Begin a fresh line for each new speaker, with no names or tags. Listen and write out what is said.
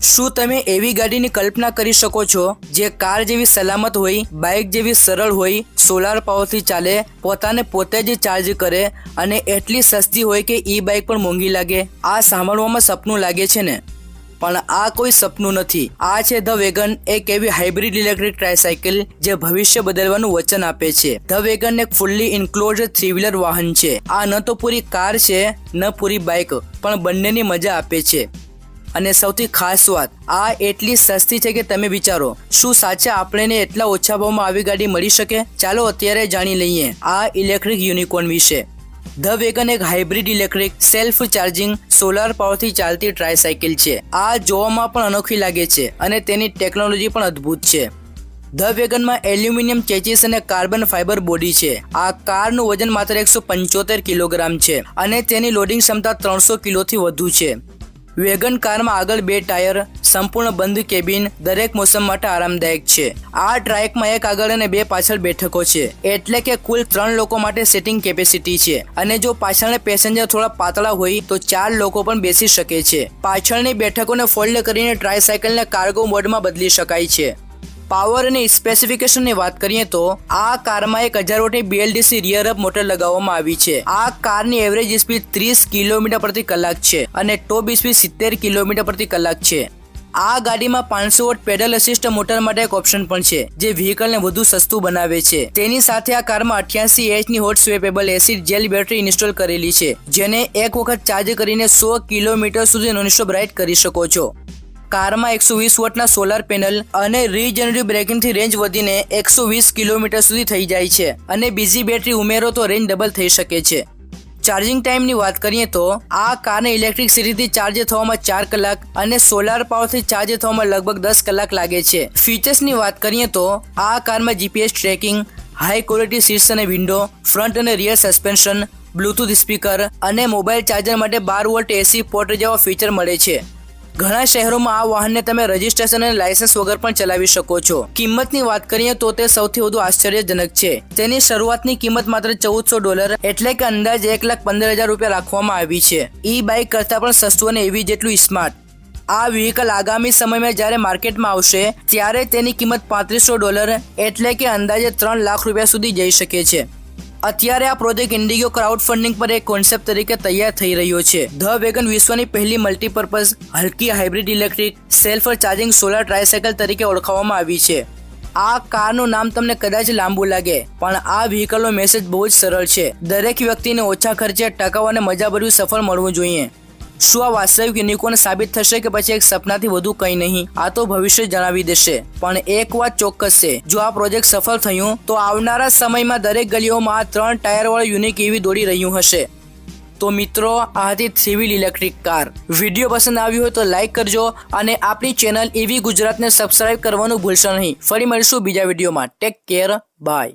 શું તમે એવી ગાડીની કલ્પના કરી શકો છો જે કાર જેવી સલામત હોય, બાઇક જેવી સરળ હોય, સોલાર પાવરથી ચાલે, પોતાને પોતે જ ચાર્જ કરે અને એટલી સસ્તી હોય કે ઈ બાઇક પણ મોંઘી લાગે? આ સાંભળવામાં સપનું લાગે છે ને? પણ આ કોઈ સપનું નથી. આ છે ધ વેગન, એક એવી હાઇબ્રિડ ઇલેક્ટ્રિક ટ્રાયસાયકલ જે ભવિષ્ય બદલવાનું વચન આપે છે. ધ વેગન એક ફૂલ્લી ઇન્ક્લોઝ થ્રી વ્હીલર વાહન છે. આ ન તો પૂરી કાર છે, ન પૂરી બાઇક, પણ બંનેની મજા આપે છે. અને સૌથી ખાસ વાત, આ એટલી સસ્તી છે કે તમે વિચારો, શું સાચા આપણને એટલા ઓછા ભાવમાં આવી ગાડી મળી શકે? ચાલો અત્યારે જાણી લઈએ આ ઇલેક્ટ્રિક યુનિકોર્ન વિશે. ધ વેગન એક hybrid electric self charging solar પાવરથી ચાલતી ટ્રાયસાયકલ છે. આ જોવામાં પણ અનોખી લાગે છે અને તેની ટેકનોલોજી પણ અદ્ભુત છે. ધ વેગનમાં એલ્યુમિનિયમ ચેચીસ અને કાર્બન ફાઇબર બોડી છે. આ કારનું વજન માત્ર એકસો પંચોતેર કિલોગ્રામ છે અને તેની લોડિંગ ક્ષમતા ત્રણસો કિલોથી વધુ છે. વેગન કારમાં આગળ બે ટાયર, સંપૂર્ણ બંધ કેબિન, દરેક મોસમ માટે આરામદાયક છે. આ ટ્રાયકમાં એક આગળ અને બે પાછળ બેઠકો છે. એટલે કે કુલ ત્રણ લોકો માટે સિટિંગ કેપેસિટી છે. અને જો પાછળના પેસેન્જર થોડા પાતળા હોય, તો ચાર લોકો પણ બેસી શકે છે. પાછળની બેઠકોને ફોલ્ડ કરીને ટ્રાયસાયકલને કાર્ગો મોડમાં બદલી શકાય છે. પાવર અને સ્પેસિફિકેશનની વાત કરીએ તો, આ કારમાં એક હજાર વોટની બીએલડીસી રિયર અપ મોટર લગાવવામાં આવી છે. આ કારની એવરેજ સ્પીડ ત્રીસ કિલોમીટર પ્રતિ કલાક છે અને ટોપ સ્પીડ સિત્તેર કિલોમીટર પ્રતિ કલાક છે. આ ગાડીમાં પાંચસો વોટ પેડલ અસિસ્ટ મોટર માટે એક ઓપ્શન પણ છે, જે વ્હીકલને વધુ સસ્તું બનાવે છે. તેની સાથે આ કારમાં અઠ્યાસી એચની hot swappable acid gel battery install કરેલી છે, જેને એક વખત ચાર્જ કરીને સો કિલોમીટર સુધી નોનસ્ટોપ રાઇડ કરી શકો છો. કારમાં એકસો વીસ વોટના સોલાર પેનલ અને રીજનરેટિવ બ્રેકિંગથી રેન્જ વધીને એકસો વીસ કિલોમીટર સુધી થઈ જાય છે. અને બીજી બેટરી ઉમેરો તો રેન્જ ડબલ થઈ શકે છે. ચાર્જિંગ ટાઈમની વાત કરીએ તો, આ કારને ઇલેક્ટ્રિસિટીથી ચાર્જ થવામાં ચાર કલાક અને સોલાર પાવરથી ચાર્જ થવામાં લગભગ દસ કલાક લાગે છે. ફીચર્સની વાત કરીએ તો, આ કારમાં GPS tracking high quality seats અને વિન્ડો ફ્રન્ટ અને રિયર સસ્પેન્શન બ્લૂટૂથ સ્પીકર અને મોબાઈલ ચાર્જર માટે બાર વોલ્ટ એસી પોર્ટ જેવા ફીચર મળે છે. ઘણા શહેરોમાં આ વાહનને તમે રજીસ્ટ્રેશન અને લાયસન્સ વગર પણ ચલાવી શકો છો. કિંમતની વાત કરીએ તો તે સૌથી વધુ આશ્ચર્યજનક છે. તેની શરૂઆતની કિંમત માત્ર ચૌદસો ડોલર એટલે કે અંદાજે એક લાખ પંદર હજાર રૂપિયા રાખવામાં આવી છે. ઈ બાઇક કરતાં પણ સસ્તું અને એવી જેટલું સ્માર્ટ આ વ્હીકલ આગામી સમયમાં જ્યારે માર્કેટમાં આવશે, ત્યારે તેની કિંમત પાંત્રીસો ડોલર એટલે કે અંદાજે ત્રણ લાખ રૂપિયા સુધી જઈ શકે છે. અત્યારે આ પ્રોજેક્ટ ઇન્ડિગો ક્રાઉડ ફંડિંગ પર એક કોન્સેપ્ટ તરીકે તૈયાર થઈ રહ્યો છે. ધ વેગન વિશ્વની પહેલી મલ્ટીપર્પઝ હલકી hybrid electric self charging solar tricycle તરીકે ઓળખવામાં આવી છે. આ કારનું નામ તમને કદાચ લાંબુ લાગે, પણ આ વ્હીકલનો મેસેજ બહુ જ સરળ છે. દરેક વ્યક્તિને ઓછા ખર્ચે ટકાઉ અને મજાભર્યું સફળ મળવું જોઈએ. શું આ વાસ્તવિક યુનિકોર્ન સાબિત થશે કે પછી એક સપનાથી વધુ કંઈ નહીં. આ તો ભવિષ્ય જણાવી દેશે. પણ એક વાત ચોક્કસ છે. જો આ પ્રોજેક્ટ સફળ થયું, તો આવનારા સમયમાં દરેક ગલીઓમાં ત્રણ ટાયર વાળું યુનિક એવી દોડી રહ્યું હશે. તો મિત્રો, આ હતી થ્રી ઇલેક્ટ્રિક કાર. વીડિયો પસંદ આવ્યો હોય તો લાઈક કરજો અને આપણી ચેનલ એવી ગુજરાતને સબસ્ક્રાઇબ કરવાનું ભૂલશો નહીં. ફરી મળીશું બીજા વિડીયોમાં. Take care. બાય.